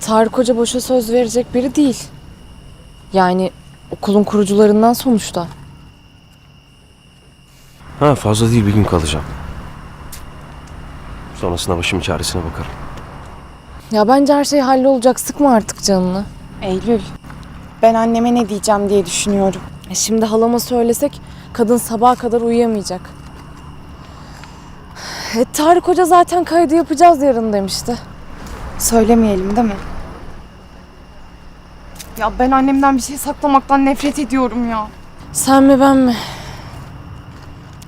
Tarık Hoca boşa söz verecek biri değil. Yani okulun kurucularından sonuçta. Ha fazla değil bir gün kalacağım. Sonrasında başımın çaresine bakarım. Ya bence her şey hallolacak. Sıkma artık canını. Eylül, ben anneme ne diyeceğim diye düşünüyorum. E şimdi halama söylesek kadın sabaha kadar uyuyamayacak. E, Tarık Hoca zaten kaydı yapacağız yarın demişti. Söylemeyelim değil mi? Ya ben annemden bir şey saklamaktan nefret ediyorum ya. Sen mi ben mi?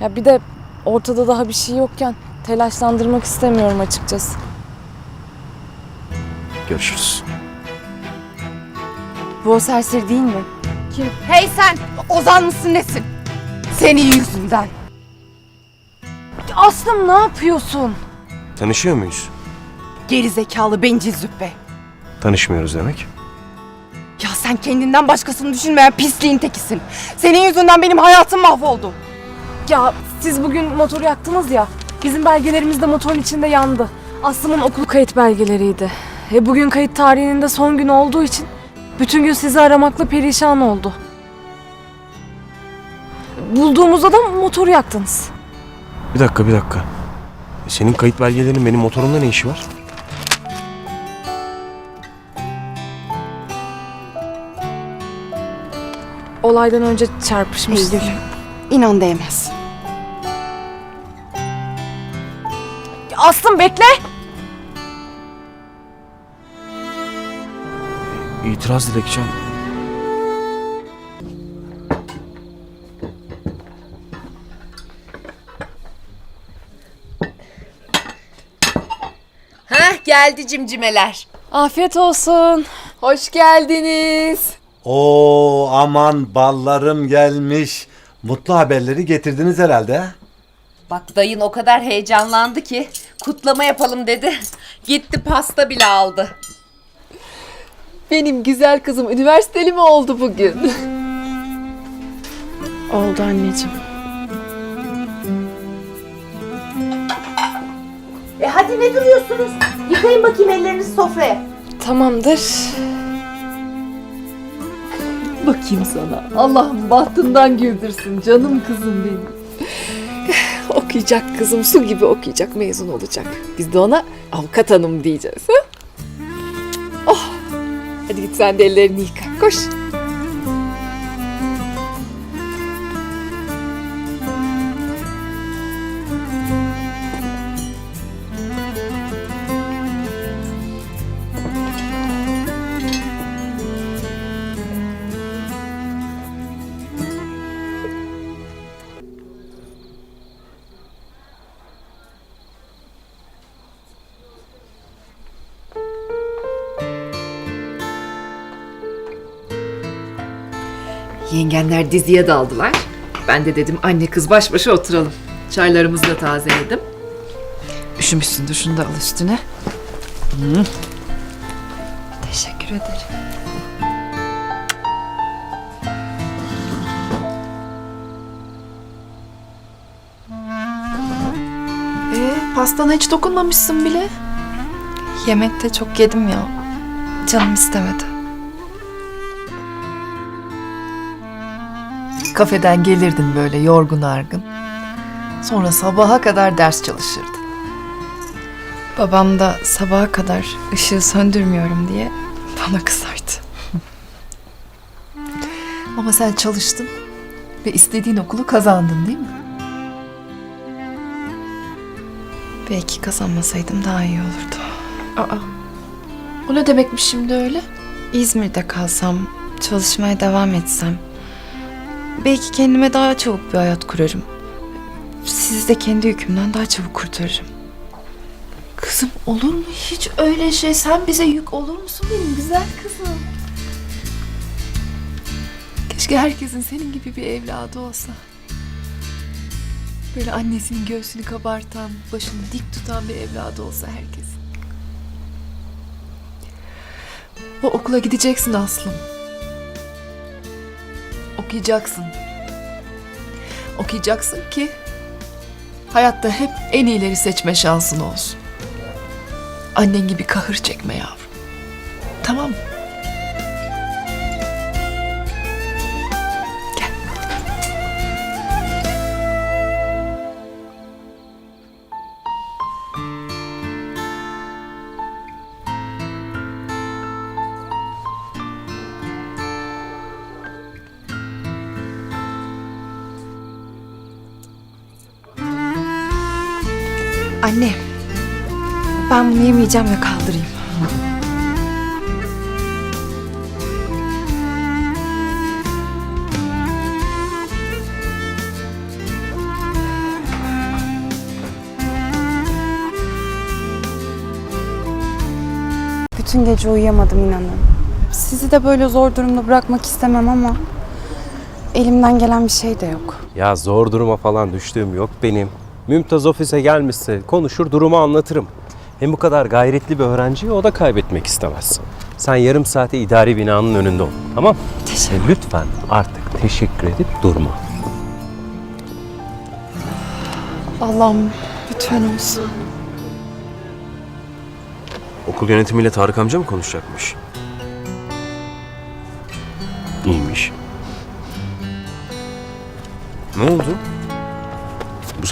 Ya bir de ortada daha bir şey yokken telaşlandırmak istemiyorum açıkçası. Görüşürüz. Bu o serseri değil mi? Kim? Hey sen! Ozan mısın nesin? Senin yüzünden. Aslım ne yapıyorsun? Tanışıyor muyuz? Geri zekalı bencil züppe. Tanışmıyoruz demek. Ya sen kendinden başkasını düşünmeyen pisliğin tekisin. Senin yüzünden benim hayatım mahvoldu. Ya siz bugün motor yaktınız ya. Bizim belgelerimiz de motorun içinde yandı. Aslım'ın okul kayıt belgeleriydi. E bugün kayıt tarihinin de son günü olduğu için bütün gün sizi aramakla perişan oldu. Bulduğumuzda da motoru yaktınız. Bir dakika bir dakika. Senin kayıt belgelerinin benim motorumda ne işi var? Olaydan önce çarpışmıştı. Eylül. İnan değmez. Aslım bekle. İtiraz dilekçem. Hah geldi cimcimeler. Afiyet olsun. Hoş geldiniz. Oo aman ballarım gelmiş. Mutlu haberleri getirdiniz herhalde. ha? Bak dayın o kadar heyecanlandı ki kutlama yapalım dedi. Gitti pasta bile aldı. Benim güzel kızım üniversiteli mi oldu bugün? Oldu anneciğim. E hadi ne duruyorsunuz? Yıkayın bakayım ellerinizi sofraya. Tamamdır. Bakayım sana. Allah'ım bahtından güldürsün canım kızım benim. okuyacak kızım su gibi okuyacak mezun olacak. Biz de ona avukat hanım diyeceğiz. Ha? Oh. Hadi git sen de ellerini yıka. Koş. Yengenler diziye daldılar. Ben de dedim anne kız baş başa oturalım. Çaylarımızı da tazeledim. Üşümüşsündür şunu da al üstüne. Teşekkür ederim. Ee, pastana hiç dokunmamışsın bile. Yemekte çok yedim ya. Canım istemedi. Kafeden gelirdin böyle yorgun argın. Sonra sabaha kadar ders çalışırdın. Babam da sabaha kadar ışığı söndürmüyorum diye bana kızardı. Ama sen çalıştın ve istediğin okulu kazandın değil mi? Belki kazanmasaydım daha iyi olurdu. Aa, o ne demekmiş şimdi öyle? İzmir'de kalsam, çalışmaya devam etsem. Belki kendime daha çabuk bir hayat kurarım. Sizi de kendi yükümden daha çabuk kurtarırım. Kızım olur mu hiç öyle şey? Sen bize yük olur musun benim güzel kızım? Keşke herkesin senin gibi bir evladı olsa. Böyle annesinin göğsünü kabartan, başını dik tutan bir evladı olsa herkesin. O okula gideceksin Aslım. Okuyacaksın. Okuyacaksın ki hayatta hep en iyileri seçme şansın olsun. Annen gibi kahır çekme yavrum. Tamam mı? Anne. Ben bunu yemeyeceğim ve kaldırayım. Bütün gece uyuyamadım inanın. Sizi de böyle zor durumda bırakmak istemem ama elimden gelen bir şey de yok. Ya zor duruma falan düştüğüm yok benim. Mümtaz ofise gelmişse konuşur durumu anlatırım. Hem bu kadar gayretli bir öğrenciyi o da kaybetmek istemez. Sen yarım saate idari binanın önünde ol. Tamam? Teşekkür. lütfen artık teşekkür edip durma. Allah'ım lütfen olsun. Okul yönetimiyle Tarık amca mı konuşacakmış? İyiymiş. Ne oldu?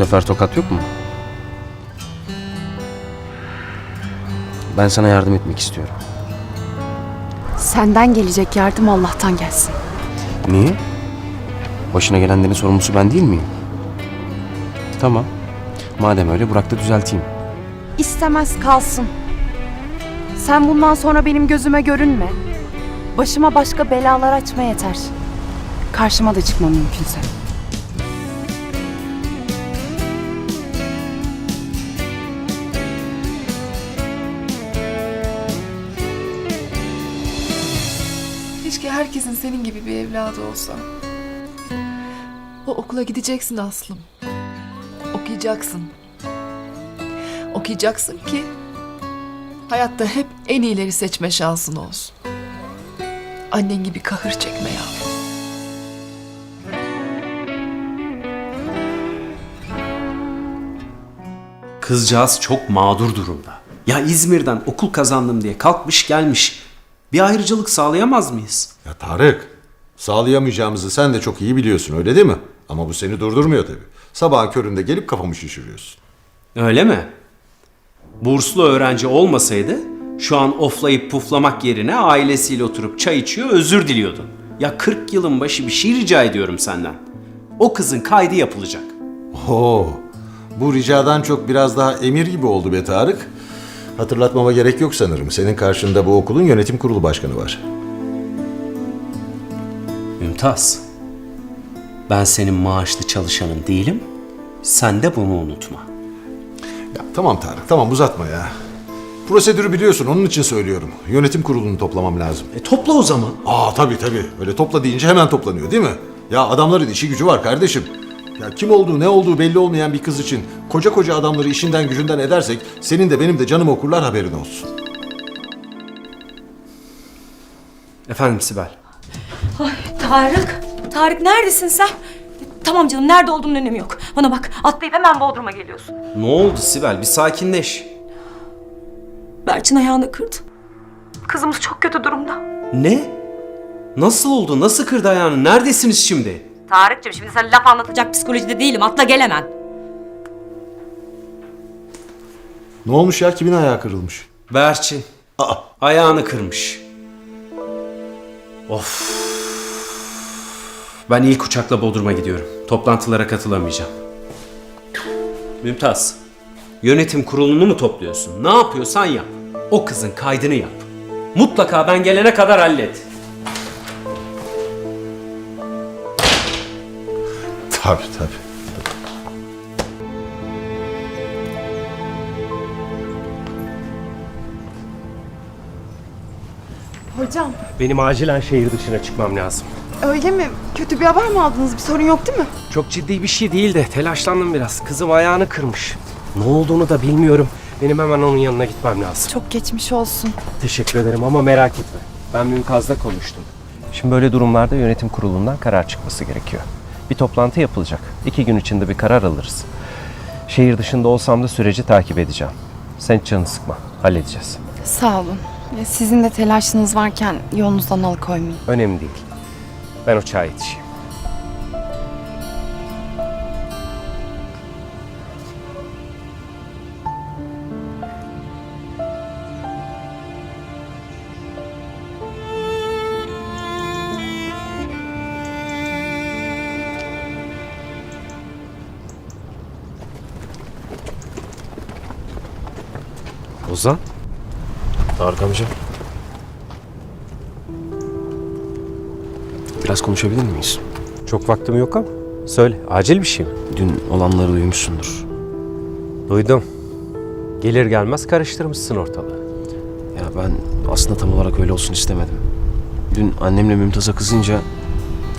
Sefer tokat yok mu? Ben sana yardım etmek istiyorum. Senden gelecek yardım Allah'tan gelsin. Niye? Başına gelenlerin sorumlusu ben değil miyim? Tamam. Madem öyle Burak da düzelteyim. İstemez kalsın. Sen bundan sonra benim gözüme görünme. Başıma başka belalar açma yeter. Karşıma da çıkma mümkünse. Senin gibi bir evladı olsa. O okula gideceksin Aslım. Okuyacaksın. Okuyacaksın ki hayatta hep en iyileri seçme şansın olsun. Annen gibi kahır çekme ya. Kızcağız çok mağdur durumda. Ya İzmir'den okul kazandım diye kalkmış gelmiş. Bir ayrıcalık sağlayamaz mıyız? Ya Tarık, sağlayamayacağımızı sen de çok iyi biliyorsun öyle değil mi? Ama bu seni durdurmuyor tabii. Sabahın köründe gelip kafamı şişiriyorsun. Öyle mi? Burslu öğrenci olmasaydı şu an oflayıp puflamak yerine ailesiyle oturup çay içiyor özür diliyordun. Ya 40 yılın başı bir şey rica ediyorum senden. O kızın kaydı yapılacak. Oo, bu ricadan çok biraz daha emir gibi oldu be Tarık. Hatırlatmama gerek yok sanırım. Senin karşında bu okulun yönetim kurulu başkanı var. Mümtaz. Ben senin maaşlı çalışanın değilim. Sen de bunu unutma. Ya tamam Tarık, tamam uzatma ya. Prosedürü biliyorsun, onun için söylüyorum. Yönetim kurulunu toplamam lazım. E topla o zaman. Aa tabii tabii. Öyle topla deyince hemen toplanıyor değil mi? Ya adamların işi gücü var kardeşim. Ya kim olduğu ne olduğu belli olmayan bir kız için koca koca adamları işinden gücünden edersek senin de benim de canım okurlar haberin olsun. Efendim Sibel. Tarık, Tarık neredesin sen? Tamam canım nerede olduğunun önemi yok. Bana bak atlayıp hemen Bodrum'a geliyorsun. Ne oldu Sibel? Bir sakinleş. Berçin ayağını kırdı. Kızımız çok kötü durumda. Ne? Nasıl oldu? Nasıl kırdı ayağını? Neredesiniz şimdi? Tarık'cığım şimdi sen laf anlatacak psikolojide değilim. Atla gel hemen. Ne olmuş ya? Kimin ayağı kırılmış? Berçin. Aa, Ayağını kırmış. Of. Ben ilk uçakla Bodrum'a gidiyorum. Toplantılara katılamayacağım. Mümtaz. Yönetim kurulunu mu topluyorsun? Ne yapıyorsan yap. O kızın kaydını yap. Mutlaka ben gelene kadar hallet. Tabii tabii. Hocam Benim acilen şehir dışına çıkmam lazım. öyle mi? Kötü bir haber mi aldınız? Bir sorun yok değil mi? Çok ciddi bir şey değil de telaşlandım biraz. Kızım ayağını kırmış. Ne olduğunu da bilmiyorum. Benim hemen onun yanına gitmem lazım. Çok geçmiş olsun. Teşekkür ederim ama merak etme. Ben Mümtaz'la konuştum. Şimdi böyle durumlarda yönetim kurulundan karar çıkması gerekiyor. Bir toplantı yapılacak. İki gün içinde bir karar alırız. Şehir dışında olsam da süreci takip edeceğim. Sen hiç canını sıkma. Halledeceğiz. Sağ olun. Sizin de telaşınız varken yolunuzdan alıkoymayayım. Önemli değil. Ben uçağa yetişeyim. Ozan? Tarık amca. Biraz konuşabilir miyiz? Çok vaktim yok ama. Söyle, acil bir şey mi? Dün olanları duymuşsundur. Duydum. Gelir gelmez karıştırmışsın ortalığı. Ya ben aslında tam olarak öyle olsun istemedim. Dün annemle Mümtaz'a kızınca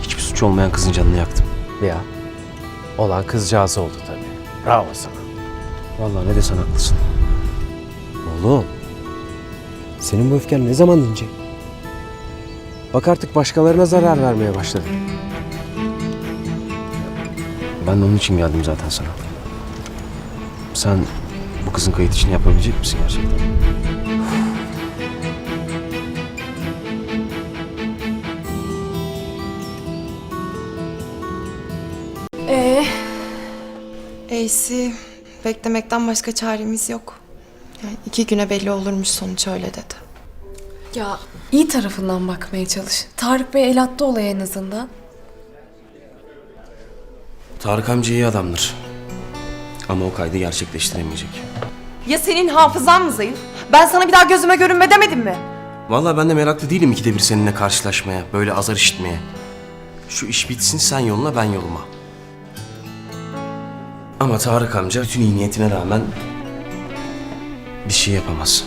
hiçbir suç olmayan kızın canını yaktım. Ya. Olan kızcağız oldu tabii. Bravo sana. Vallahi ne desen haklısın. Oğlum. Senin bu öfken ne zaman dinecek? Bak artık başkalarına zarar vermeye başladın. Ben de onun için geldim zaten sana. Sen bu kızın kayıt için yapabilecek misin gerçekten? Ee? AC beklemekten başka çaremiz yok. Yani iki güne belli olurmuş sonuç öyle dedi. Ya iyi tarafından bakmaya çalış. Tarık Bey el attı olaya en azından. Tarık amca iyi adamdır. Ama o kaydı gerçekleştiremeyecek. Ya senin hafızan mı zayıf? Ben sana bir daha gözüme görünme demedim mi? Vallahi ben de meraklı değilim ikide bir seninle karşılaşmaya, böyle azar işitmeye. Şu iş bitsin sen yoluna ben yoluma. Ama Tarık amca bütün iyi niyetine rağmen bir şey yapamaz.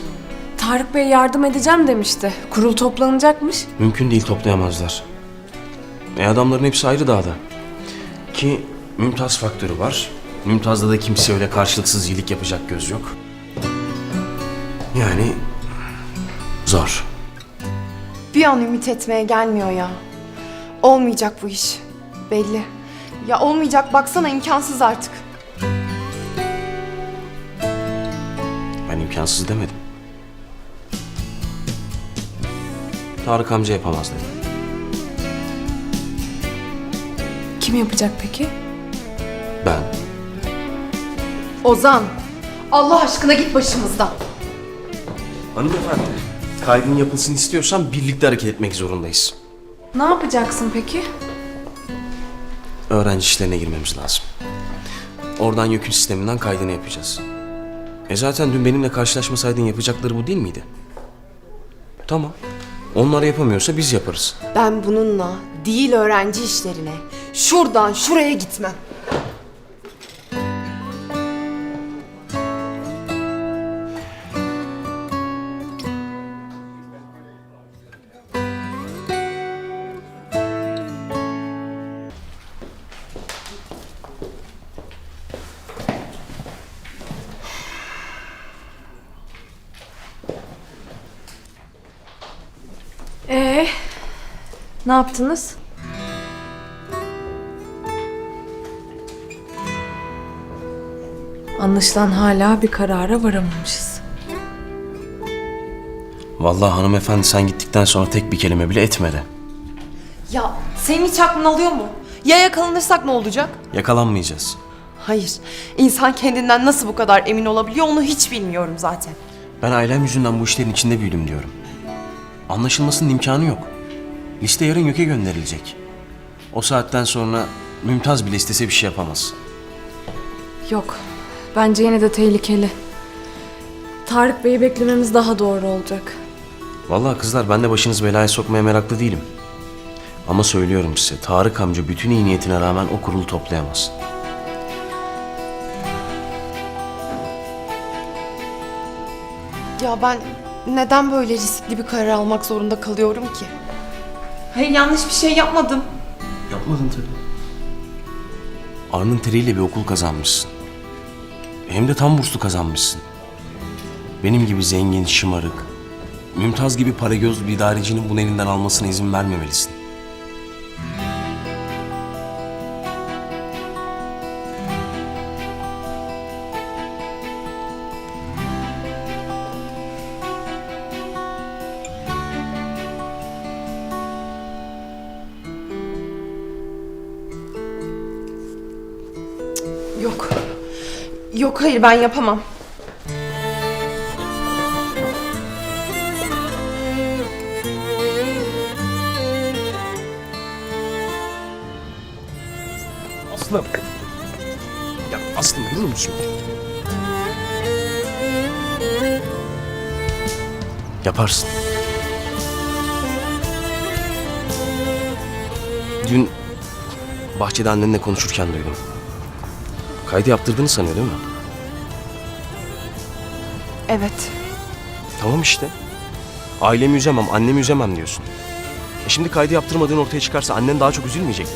Tarık Bey yardım edeceğim demişti. Kurul toplanacakmış. Mümkün değil toplayamazlar. E adamların hepsi ayrı dağda. Ki Mümtaz faktörü var. Mümtaz'da da kimse öyle karşılıksız iyilik yapacak göz yok. Yani zor. Bir an ümit etmeye gelmiyor ya. Olmayacak bu iş. Belli. Ya olmayacak baksana imkansız artık. İmkansız demedim. Tarık amca yapamaz dedim. Kim yapacak peki? Ben. Ozan, Allah aşkına git başımızdan. Hanımefendi, kaydın yapılsın istiyorsan birlikte hareket etmek zorundayız. Ne yapacaksın peki? Öğrenci işlerine girmemiz lazım. Oradan yükün sisteminden kaydını yapacağız. E zaten dün benimle karşılaşmasaydın yapacakları bu değil miydi? Tamam. Onlar yapamıyorsa biz yaparız. Ben bununla değil öğrenci işlerine, şuradan şuraya gitmem. Ne yaptınız? Anlaşılan hala bir karara varamamışız. Vallahi hanımefendi sen gittikten sonra tek bir kelime bile etmedi. Ya senin hiç aklın alıyor mu? Ya yakalanırsak ne olacak? Yakalanmayacağız. Hayır, insan kendinden nasıl bu kadar emin olabiliyor onu hiç bilmiyorum zaten. Ben ailem yüzünden bu işlerin içinde büyüdüm diyorum. Anlaşılmasının imkanı yok. Liste yarın YÖK'e gönderilecek. O saatten sonra Mümtaz bile istese bir şey yapamaz. Yok, bence yine de tehlikeli. Tarık Bey'i beklememiz daha doğru olacak. Vallahi kızlar ben de başınız belaya sokmaya meraklı değilim. Ama söylüyorum size Tarık amca bütün iyi niyetine rağmen o kurulu toplayamaz. Ya ben neden böyle riskli bir karar almak zorunda kalıyorum ki? Hayır yanlış bir şey yapmadım. Yapmadın tabii. Arnın teriyle bir okul kazanmışsın. Hem de tam burslu kazanmışsın. Benim gibi zengin, şımarık, Mümtaz gibi para gözlü bir idarecinin bunu elinden almasına izin vermemelisin. Hayır ben yapamam. Aslım. Ya Aslım durur musun? Yaparsın. Dün bahçede annenle konuşurken duydum. Kaydı yaptırdığını sanıyor değil mi? Evet. Tamam işte. Ailemi üzemem, annemi üzemem diyorsun. E şimdi kaydı yaptırmadığın ortaya çıkarsa annen daha çok üzülmeyecek mi?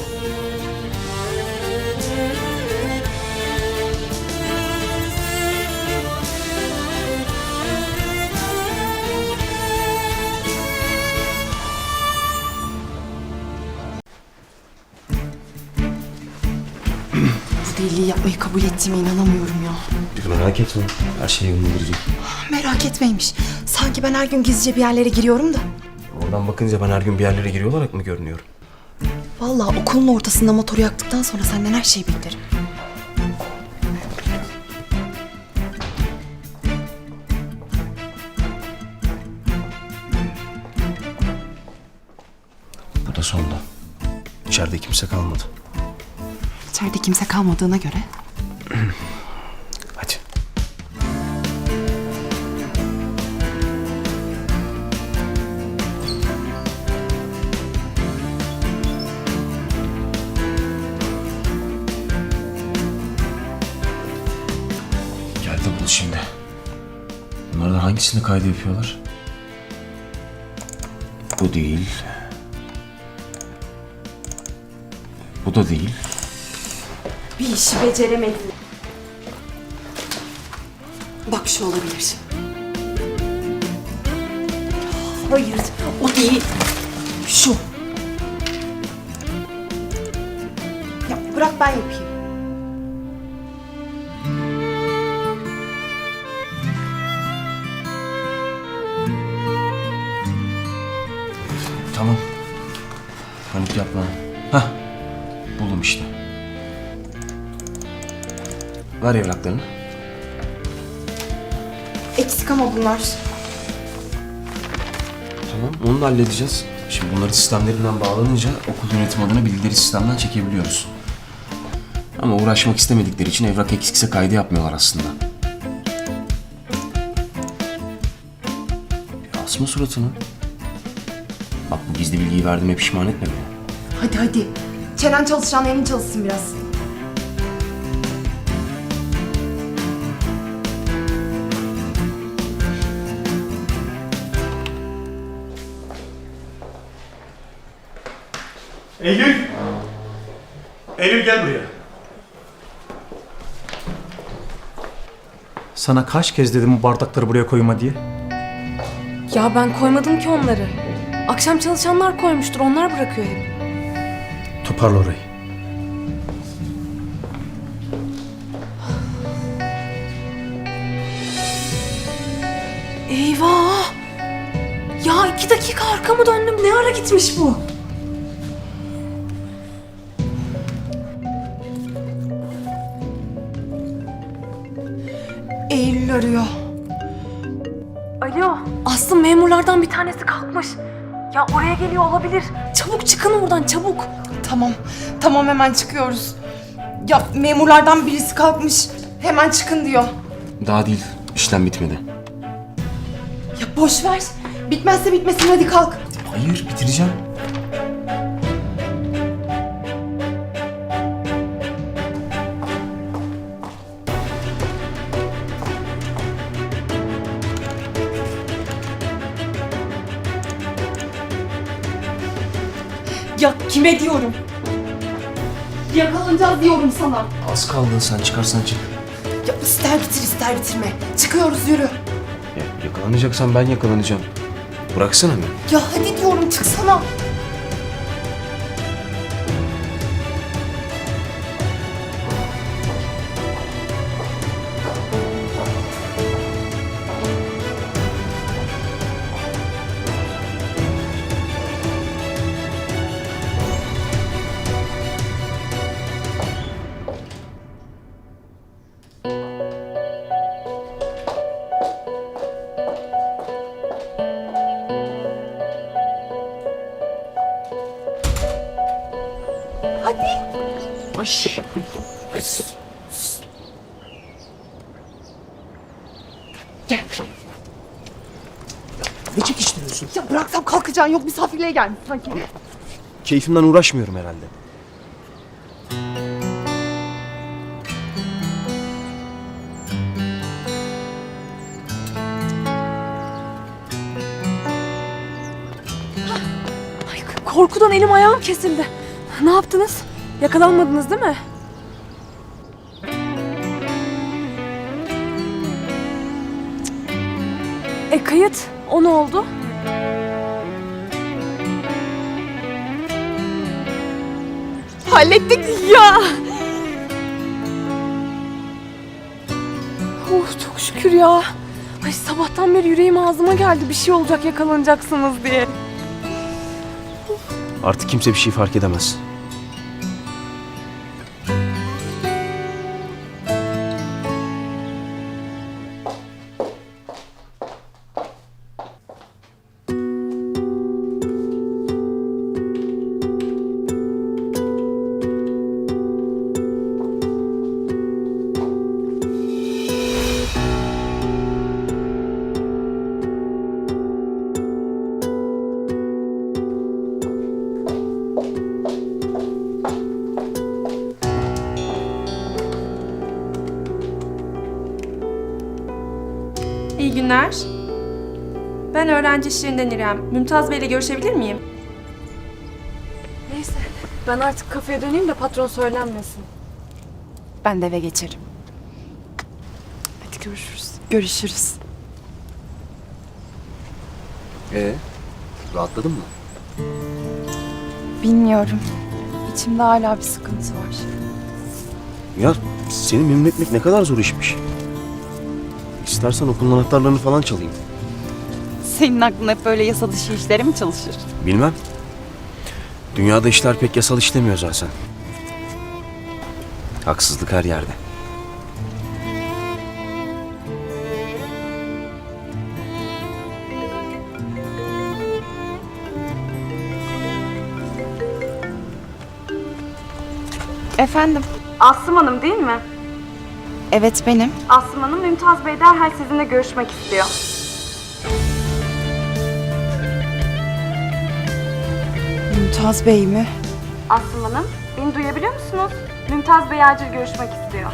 Bu deliliği yapmayı kabul ettiğime inanamıyorum ya. Merak etme. Her şey yoluna girecek. Merak etmeymiş. Sanki ben her gün gizlice bir yerlere giriyorum da. Oradan bakınca ben her gün bir yerlere giriyor olarak mı görünüyorum? Vallahi okulun ortasında motoru yaktıktan sonra senden her şeyi beklerim. Bu da sonda. İçeride kimse kalmadı. İçeride kimse kalmadığına göre. Hangisini kaydı yapıyorlar? Bu değil. Bu da değil. Bir işi beceremedin. Bak şu olabilir. Hayır, o değil. Şu. Ya bırak ben yapayım. Tamam. Panik yapma. Hah. Buldum işte. Ver evraklarını. Eksik ama bunlar. Tamam. Onu da halledeceğiz. Şimdi bunları sistemlerinden bağlanınca okul yönetim adına bilgileri sistemden çekebiliyoruz. Ama uğraşmak istemedikleri için evrak eksikse kaydı yapmıyorlar aslında. Bir asma suratını. Bak bu gizli bilgiyi verdiğime pişman etme beni. Hadi hadi. Çenen çalışan elin çalışsın biraz. Eylül! Eylül gel buraya. Sana kaç kez dedim bu bardakları buraya koyma diye. Ya ben koymadım ki onları. Akşam çalışanlar koymuştur. Onlar bırakıyor hep. Toparla orayı. Eyvah! Ya iki dakika arkamı döndüm. Ne ara gitmiş bu? Eylül arıyor. Alo. Aslı memurlardan bir tanesi kalkmış. Ya oraya geliyor olabilir. Çabuk çıkın oradan çabuk. Tamam, tamam hemen çıkıyoruz. Ya memurlardan birisi kalkmış. Hemen çıkın diyor. Daha değil. İşlem bitmedi. Ya boş ver. Bitmezse bitmesin hadi kalk. Hayır bitireceğim. Kime diyorum? Yakalanacağız diyorum sana. Az kaldı sen çıkarsan çık. Ya ister bitir ister bitirme. Çıkıyoruz yürü. Ya, yakalanacaksan ben yakalanacağım. Bıraksana beni. Ya hadi diyorum çıksana. Ne çekiştiriyorsun? Ya bıraksam kalkacaksın yok misafirliğe gelmiş sanki. Keyfimden uğraşmıyorum herhalde. Ay, korkudan elim ayağım kesildi. Ne yaptınız? Yakalanmadınız değil mi? E kayıt, o ne oldu? Hallettik ya. Oh çok şükür ya. Ay sabahtan beri yüreğim ağzıma geldi bir şey olacak yakalanacaksınız diye. Artık kimse bir şey fark edemez. İyi günler. Ben öğrenci işlerinden İrem. Mümtaz Bey ile görüşebilir miyim? Neyse ben artık kafeye döneyim de patron söylenmesin. Ben de eve geçerim. Hadi görüşürüz. Görüşürüz. Ee, rahatladın mı? Bilmiyorum. İçimde hala bir sıkıntı var. Ya seni memnun etmek ne kadar zor işmiş. İstersen okulun anahtarlarını falan çalayım. Senin aklın hep böyle yasa dışı işlere mi çalışır? Bilmem. Dünyada işler pek yasal işlemiyor zaten. Haksızlık her yerde. Efendim? Aslım Hanım değil mi? Evet benim. Aslım Hanım Mümtaz Bey derhal sizinle görüşmek istiyor. Mümtaz Bey mi? Aslım Hanım, beni duyabiliyor musunuz? Mümtaz Bey acil görüşmek istiyor.